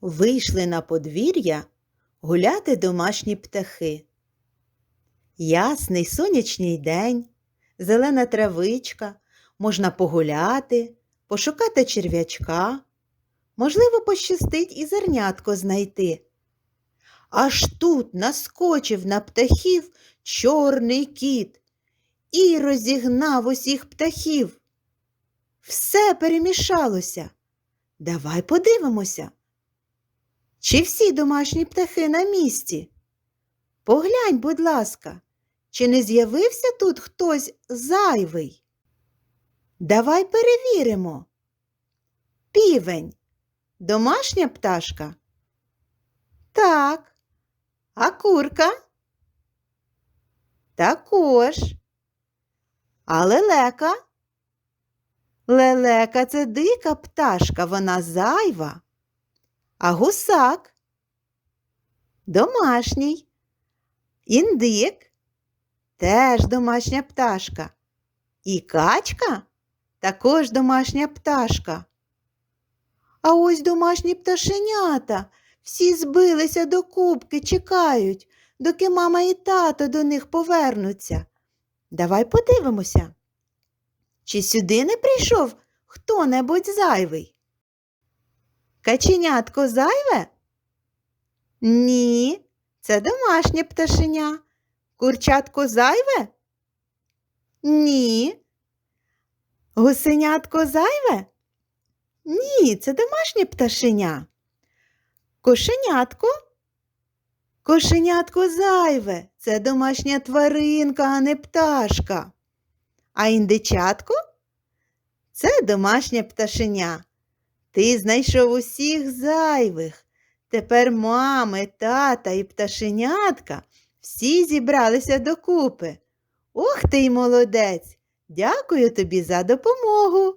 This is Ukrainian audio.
Вийшли на подвір'я гуляти домашні птахи. Ясний сонячний день, зелена травичка, можна погуляти, пошукати черв'ячка, можливо, пощастить і зернятко знайти. Аж тут наскочив на птахів чорний кіт і розігнав усіх птахів. Все перемішалося. Давай подивимося. Чи всі домашні птахи на місці? Поглянь, будь ласка, чи не з'явився тут хтось зайвий? Давай перевіримо. Півень. Домашня пташка? Так. А курка? Також. А лелека? Лелека це дика пташка, вона зайва. А гусак? Домашній. Індик теж домашня пташка. І качка також домашня пташка. А ось домашні пташенята всі збилися до кубки, чекають, доки мама і тато до них повернуться. Давай подивимося. Чи сюди не прийшов хто-небудь зайвий? Каченятко зайве? Ні, це домашнє пташеня. Курчатко зайве? Ні. Гусенятко зайве? Ні, це домашнє пташеня. Кошенятко? Кошенятко зайве, це домашня тваринка, а не пташка. А індичатко? Це домашнє пташеня. Ти знайшов усіх зайвих. Тепер мами, тата і пташенятка всі зібралися докупи. Ох ти й молодець! Дякую тобі за допомогу.